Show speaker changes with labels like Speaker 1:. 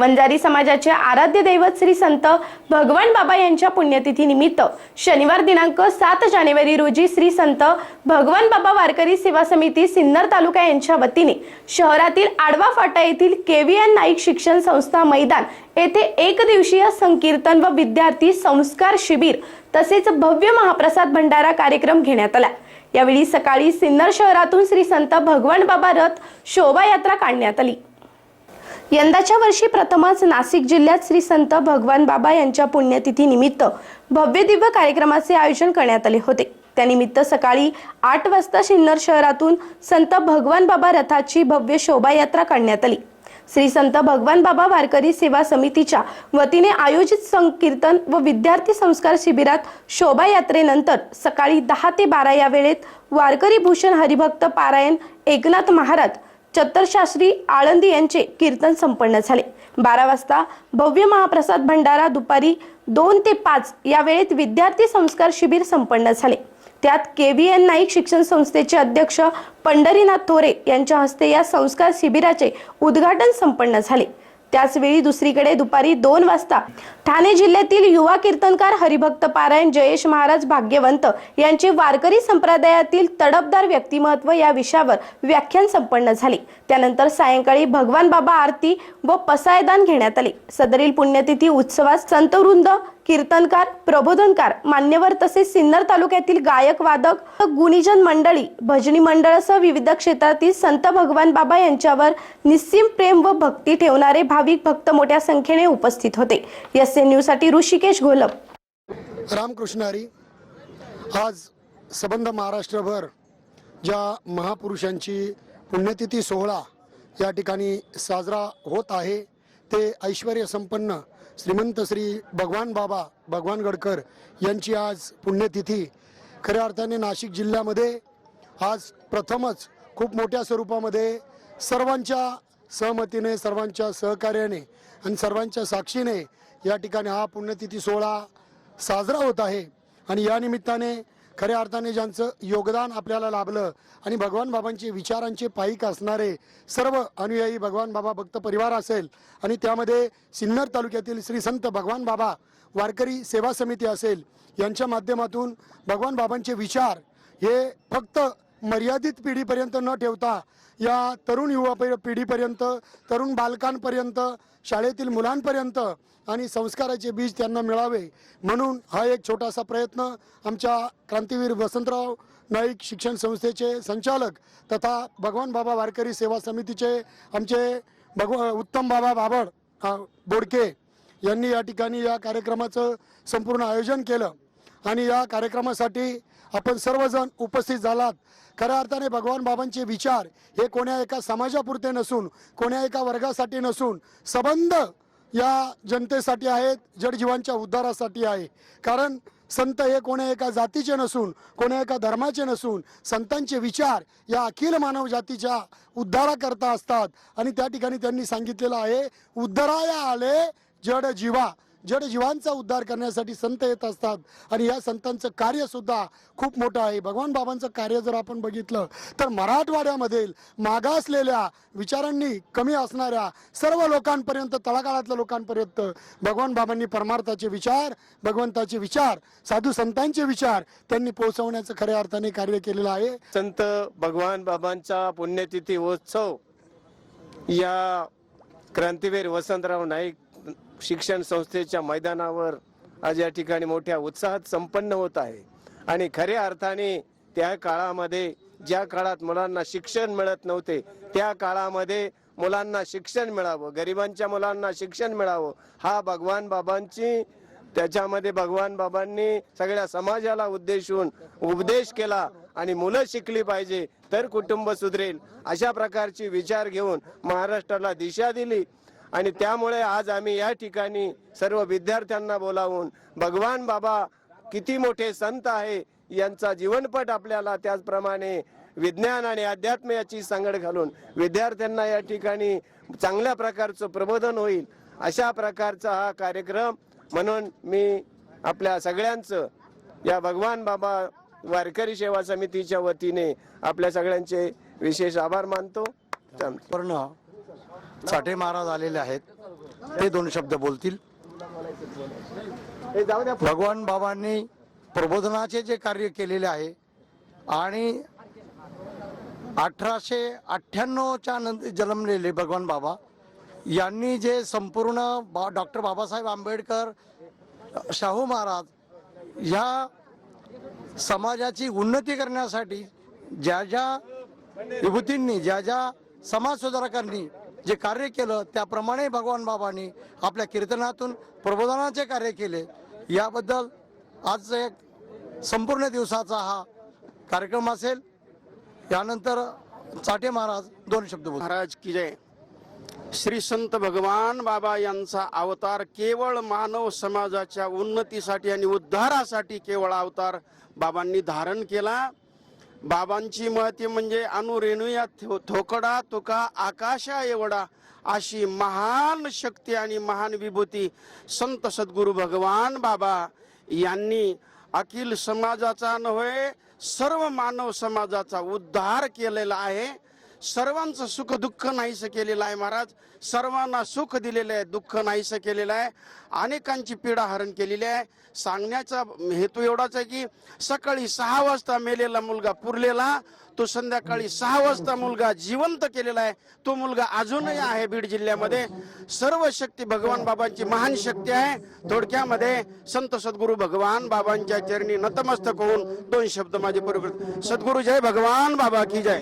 Speaker 1: वंजारी समाजाचे आराध्य दैवत श्री संत भगवान बाबा यांच्या पुण्यतिथी निमित्त शनिवार दिनांक सात जानेवारी रोजी श्री संत भगवान बाबा वारकरी सेवा समिती सिन्नर तालुका यांच्या वतीने शहरातील आडवा फाटा येथील केव्हीएन नाईक शिक्षण संस्था मैदान येथे एक दिवसीय संकीर्तन व विद्यार्थी संस्कार शिबिर तसेच भव्य महाप्रसाद भंडारा कार्यक्रम घेण्यात आला. यावेळी सकाळी सिन्नर शहरातून श्री संत भगवान बाबा रथ शोभायात्रा काढण्यात आली. यंदाच्या वर्षी प्रथमच नाशिक जिल्ह्यात श्री संत भगवान बाबा यांच्या पुण्यतिथी निमित्त भव्य दिव्य कार्यक्रमाचे आयोजन करण्यात आले होते. त्यानिमित्त सकाळी आठ वाजता सिन्नर शहरातून संत भगवान बाबा रथाची भव्य शोभायात्रा काढण्यात आली. श्री संत भगवान बाबा वारकरी सेवा समितीच्या वतीने आयोजित संकीर्तन व विद्यार्थी संस्कार शिबिरात शोभायात्रेनंतर सकाळी दहा ते बारा या वेळेत वारकरी भूषण हरिभक्त पारायण एकनाथ महाराज चत्तरशास्त्री आळंदी यांचे कीर्तन संपन्न झाले. बारा वाजता भव्य महाप्रसाद भंडारा दुपारी दोन ते पाच या वेळेत विद्यार्थी संस्कार शिबिर संपन्न झाले. त्यात के व्ही एन नाईक शिक्षण संस्थेचे अध्यक्ष पंढरीनाथ थोरे यांच्या हस्ते या संस्कार शिबिराचे उद्घाटन संपन्न झाले. त्याचवेळी दुसरीकडे दुपारी दोन वाजता ठाणे जिल्ह्यातील युवा कीर्तनकार हरिभक्त पारायण जयेश महाराज भाग्यवंत यांचे वारकरी संप्रदायातील तडपदार व्यक्तिमत्व या विषयावर व्याख्यान संपन्न झाले. त्यानंतर सायंकाळी भगवान बाबा आरती व पसायदान घेण्यात आले. सदरील पुण्यतिथी उत्सवात संतवृंद कीर्तनकार प्रबोधनकार मान्यवर तसेच सिन्नर तालुक्यातील गायक वादक गुणीजन मंडळी भजनी मंडळासह विविध क्षेत्रातील संत भगवान बाबा यांच्यावर निस्सीम प्रेम व भक्ती ठेवणारे भाविक भक्त मोठ्या संख्येने उपस्थित होते. एस एन न्यूजसाठी ऋषिकेश घोलप.
Speaker 2: रामकृष्णारी आज सबंध महाराष्ट्रभर ज्या महापुरुषांची पुण्यतिथी सोहळा या ठिकाणी साजरा होत आहे ते ऐश्वर संपन्न श्रीमंत श्री भगवान बाबा भगवान गडकर यांची आज पुण्यतिथी. खऱ्या अर्थाने नाशिक जिल्ह्यामध्ये आज प्रथमच खूप मोठ्या स्वरूपामध्ये सर्वांच्या सहमतीने सर्वांच्या सहकार्याने आणि सर्वांच्या साक्षीने या ठिकाणी हा पुण्यतिथी सोहळा साजरा होत आहे. आणि या निमित्ताने खऱ्या अर्थाने ज्यांचं योगदान आपल्याला लाभलं आणि भगवान बाबांचे विचारांचे पाईक असणारे सर्व अनुयायी भगवान बाबा भक्त परिवार असेल आणि त्यामध्ये सिन्नर तालुक्यातील श्री संत भगवान बाबा वारकरी सेवा समिती असेल यांच्या माध्यमातून भगवान बाबांचे विचार हे फक्त मर्यादित पिढीपर्यंत न ठेवता या तरुण युवा पि- पिढीपर्यंत तरुण बालकांपर्यंत शाळेतील मुलांपर्यंत आणि संस्काराचे बीज त्यांना मिळावे म्हणून हा एक छोटासा प्रयत्न आमच्या क्रांतीवीर वसंतराव नाईक शिक्षण संस्थेचे संचालक तथा भगवान बाबा वारकरी सेवा समितीचे आमचे भगव उत्तम बाबा बाबड बोडके यांनी या ठिकाणी या कार्यक्रमाचं संपूर्ण आयोजन केलं. आणि या कार्यक्रमासाठी आपण सर्वजण उपस्थित झालात. खऱ्या अर्थाने भगवान बाबांचे विचार हे कोण्या एका समाजापुरते नसून कोण्या एका वर्गासाठी नसून सबंध या जनतेसाठी आहेत जडजीवांच्या उद्धारासाठी आहे. कारण संत हे कोण्या एका जातीचे नसून कोण्या एका धर्माचे नसून संतांचे विचार या अखिल मानव जातीच्या उद्धाराकरता असतात. आणि त्या ठिकाणी त्यांनी सांगितलेलं आहे उद्धराया आले जड जीवा जड जीवांचा उद्धार करण्यासाठी संत येत असतात आणि या संतांचं कार्य सुद्धा खूप मोठं आहे. भगवान बाबांचं कार्य जर आपण बघितलं तर मराठवाड्यामधील मागासलेल्या विचारांनी कमी असणाऱ्या सर्व लोकांपर्यंत तळागाळातल्या लोकांपर्यंत भगवान बाबांनी परमार्थाचे विचार भगवंताचे विचार साधू संतांचे विचार त्यांनी पोहोचवण्याचं खऱ्या अर्थाने कार्य केलेलं आहे.
Speaker 3: संत भगवान बाबांचा पुण्यतिथी उत्सव या क्रांतीवीर वसंतराव नाईक शिक्षण संस्थेच्या मैदानावर आज या ठिकाणी मोठ्या उत्साहात संपन्न होत आहे. आणि खऱ्या अर्थाने त्या काळामध्ये ज्या काळात मुलांना शिक्षण मिळत नव्हते त्या काळामध्ये मुलांना शिक्षण मिळावं गरिबांच्या मुलांना शिक्षण मिळावं हा भगवान बाबांची त्याच्यामध्ये भगवान बाबांनी सगळ्या समाजाला उद्देशून उपदेश केला आणि मुलं शिकली पाहिजे तर कुटुंब सुधरेल अशा प्रकारची विचार घेऊन महाराष्ट्राला दिशा दिली. आणि त्यामुळे आज आम्ही या ठिकाणी सर्व विद्यार्थ्यांना बोलावून भगवान बाबा किती मोठे संत आहे यांचा जीवनपट आपल्याला त्याचप्रमाणे विज्ञान आणि अध्यात्म याची सांगड घालून विद्यार्थ्यांना या ठिकाणी चांगल्या प्रकारचं प्रबोधन होईल अशा प्रकारचा हा कार्यक्रम म्हणून मी आपल्या सगळ्यांचं या भगवान बाबा वारकरी सेवा समितीच्या वतीने आपल्या सगळ्यांचे विशेष आभार मानतो.
Speaker 4: पूर्ण. साठे महाराज आलेले आहेत. ते दोन शब्द बोलतील. भगवान बाबांनी प्रबोधनाचे जे कार्य केलेले आहे आणि अठराशे अठ्ठ्याण्णवच्या नंतर जन्मलेले भगवान बाबा यांनी जे संपूर्ण बा डॉक्टर बाबासाहेब आंबेडकर शाहू महाराज ह्या समाजाची उन्नती करण्यासाठी ज्या ज्या विभूतींनी ज्या ज्या समाजसुधारकांनी जे कार्य केलं त्याप्रमाणे भगवान बाबांनी आपल्या कीर्तनातून प्रबोधनाचे कार्य केले. याबद्दल आजचा एक संपूर्ण दिवसाचा हा कार्यक्रम असेल. यानंतर चाटे महाराज दोन शब्द
Speaker 5: महाराज की जय. श्री संत भगवान बाबा यांचा अवतार केवळ मानव समाजाच्या उन्नतीसाठी आणि उद्धारासाठी केवळ अवतार बाबांनी धारण केला. बाबांची महती म्हणजे अनुरेणू या थो- थोकडा तुका आकाशा एवढा अशी महान शक्ती आणि महान विभूती संत सद्गुरू भगवान बाबा यांनी अखिल समाजाचा नव्हे सर्व मानव समाजाचा उद्धार केलेला आहे. सर्वांचं सुख दुःख नाहीसं केलेलं आहे महाराज. सर्वांना सुख दिलेलं आहे दुःख नाहीसं केलेलं आहे. अनेकांची पीडा हरण केलेली आहे. सांगण्याचा हेतू एवढाच आहे की सकाळी सहा वाजता मेलेला मुलगा पुरलेला तो संध्याकाळी सहा वाजता मुलगा जिवंत केलेला आहे. तो मुलगा अजूनही आहे बीड जिल्ह्यामध्ये. सर्व शक्ती भगवान बाबांची महान शक्ती आहे. थोडक्यामध्ये संत सद्गुरू भगवान बाबांच्या चरणी नतमस्तक होऊन दोन शब्द माझे पूर्ण सद्गुरू जय भगवान बाबा की जय.